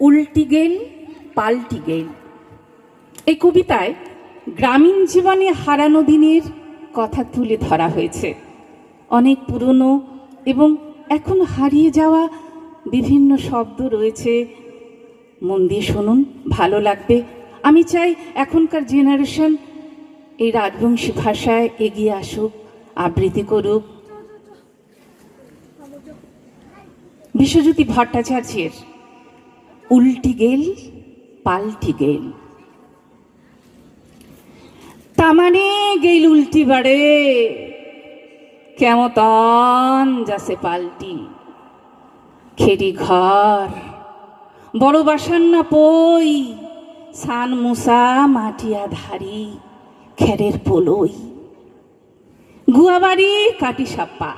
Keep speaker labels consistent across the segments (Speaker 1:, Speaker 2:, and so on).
Speaker 1: উল্টি গেল পাল্টি গেল এই কবিতায় গ্রামীণ জীবনে হারানো দিনের কথা তুলে ধরা হয়েছে। অনেক পুরনো এবং এখন হারিয়ে যাওয়া বিভিন্ন শব্দ রয়েছে। মন দিয়ে শুনুন, ভালো লাগবে। আমি চাই এখনকার জেনারেশন এই রাজবংশী ভাষায় এগিয়ে আসুক, আবৃত্তি করুক। বিশ্বজ্যোতি ভট্টাচার্যের উল্টি গেল, পাল্টি গেল। তামানে গেল উল্টি বাড়ে। কেমতন যাসে পাল্টি। খেরি ঘর, বড় বাসান না পই, সান মুসা মাটিয়া ধারি, খেরের পোলই। গুয়াবাড়ি কাটি সাপ্পা,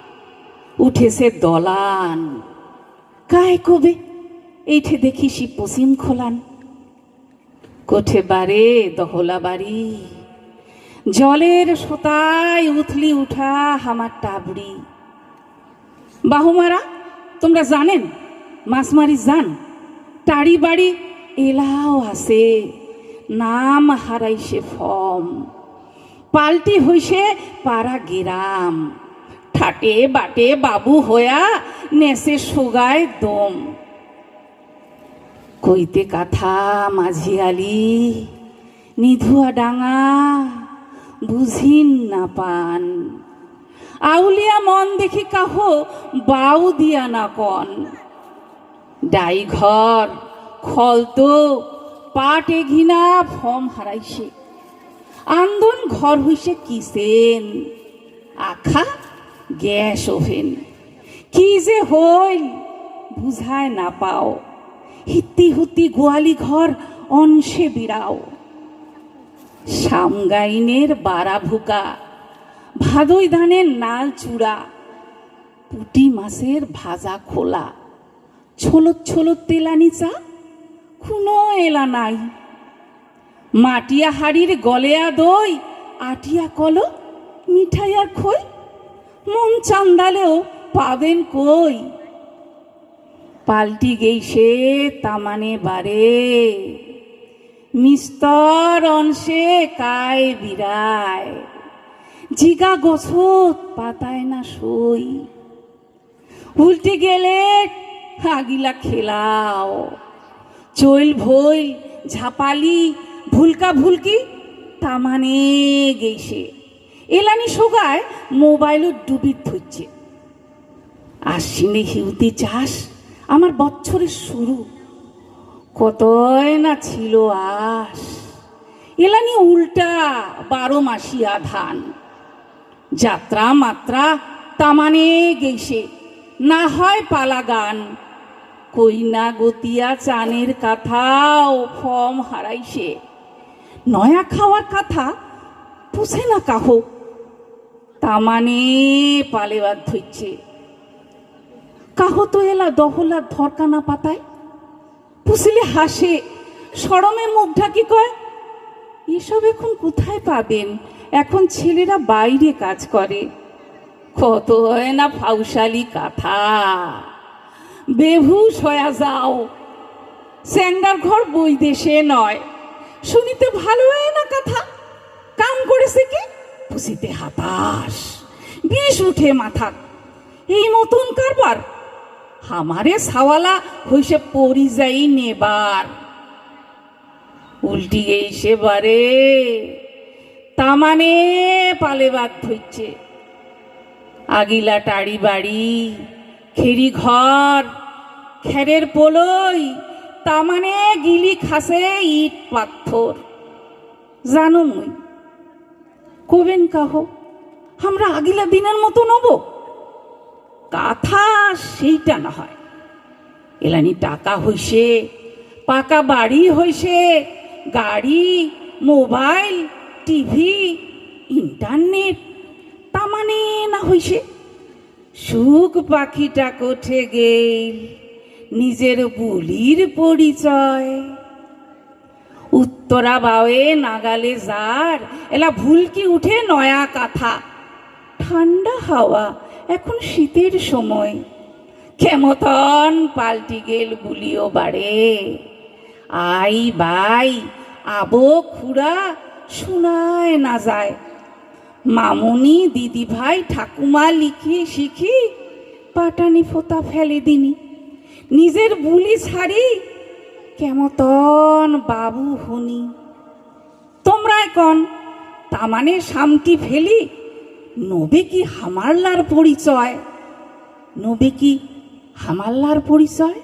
Speaker 1: উঠেছে দলান। কায় কবে এইঠে দেখি সি পশ্চিম খোলান। কোঠে বারে দহলা বাড়ি। জলের সোতায় উথলি উঠা হামার টাবড়ি। বাহুমারা তোমরা জানেন? মাছ মারি যান টাড়ি বাড়ি এলাও আছে। নাম হারাইছে ফম। পাল্টি হইছে পাড়া গেরাম। ঠাটে বাটে বাবু হয়া নেসে সোগায় দম। কইতে কাথা, মাঝি আলি। নিধুয়া ডাঙা, বুঝিন না পান। আউলিয়া মন দেখি কাহ বাউ দিয়া না কন। ডাই ঘর খলতো পাটে ঘিনা ফম হারাইছে। আন্দন ঘর হইছে কিসেন? আখা, গ্যাস ওভেন। কি যে হইল, বুঝায় না পাও। হিত্তি হুত্তি গোয়ালি ঘর অংশে বিড়াও সামগাইনের বাড়া ভুকা, ভাদই ধানের নাল চূড়া, পুটি মাছের ভাজা খোলা। ছোলত ছোলত তেলানি চা কোনো এলা নাই। মাটিয়া হাড়ির গলেয়া দই, আটিয়া কল মিঠাই আর খই, মন চান্দালেও পাবেন কই? পাল্টি গেইছে তামানে বারে। মিস্তর অংশে কায় বিরায়। জিগা গছত পাতায় না সই উল্টে গেলে আগিলা খেলাও। চইল ভইল ঝাপালি ভুলকা ভুলকি তামানে গেইছে এলানি সোগায় মোবাইলও ডুবি ধরছে আশ্বিনে হিউতি চাষ আমার বছরের শুরু। কতই না ছিল আস এলানি উল্টা বারো মাসিয়া ধান যাত্রা মাত্রা তামানে গেইছে না হয় পালা গান। কইনা গতিয়া চানের কাথাও ফম হারাইছে নয়া খাওয়ার কথা পুষে না কাহ। তামানে পালেবার ধরছে কাহ তো এলা দহলা ধরকানা পাতায়? পুসিলে হাসে সরমে মুখ ঢাকি কয়? এসব এখন কোথায় পাবেন? এখন ছেলেরা বাইরে কাজ করে। কত হয় না ফাউসালি কাথা। বেহুশ হয়ে যাও। স্যাংডার ঘর বই দেশে নয়। শুনিতে ভালো হয় না কথা? কাম করেছে কি? পুষিতে হাতাস বিষ উঠে মাথা। এই মতন কারবার আমারে সাওয়ালা হইসে পরি যাই নেবার। উল্টি গেইছে বারে। তামানে পালে বাদ ধরছে আগিলা টাড়ি বাড়ি, খেরি ঘর, খেরের পোলই তামানে গিলি খাসে ইট পাথর। জানো মুই, কবেন কাহ, আমরা আগিলা দিনের মতো নব? কাথা সেইটা না হয়। এলানি টাকা হইছে পাকা বাড়ি হইছে গাড়ি, মোবাইল, টিভি, ইন্টারনেট, তা মানে না হইছে সুখ পাখিটা কোঠে গেল, নিজের বুলির পরিচয়। উত্তরা বাওয়ে নাগালে যার, এলা ভুলকি উঠে নয়া কাথা। ঠান্ডা হাওয়া এখন শীতের সময়। কেমতন পাল্টি গেল গুলিও বাড়ে। আই বাই, আবো খুড়া শোনায় না যায়। মামুনি দিদি ভাই ঠাকুমা লিখি শিখি, পাটানি ফোতা ফেলে দিনি। নিজের বুলি ছাড়ি কেমতন বাবু হনি। তোমরা কন তা মানে সামটি ফেলি নবে কি হামাল্লার পরিচয়? নবে কি হামাল্লার পরিচয়?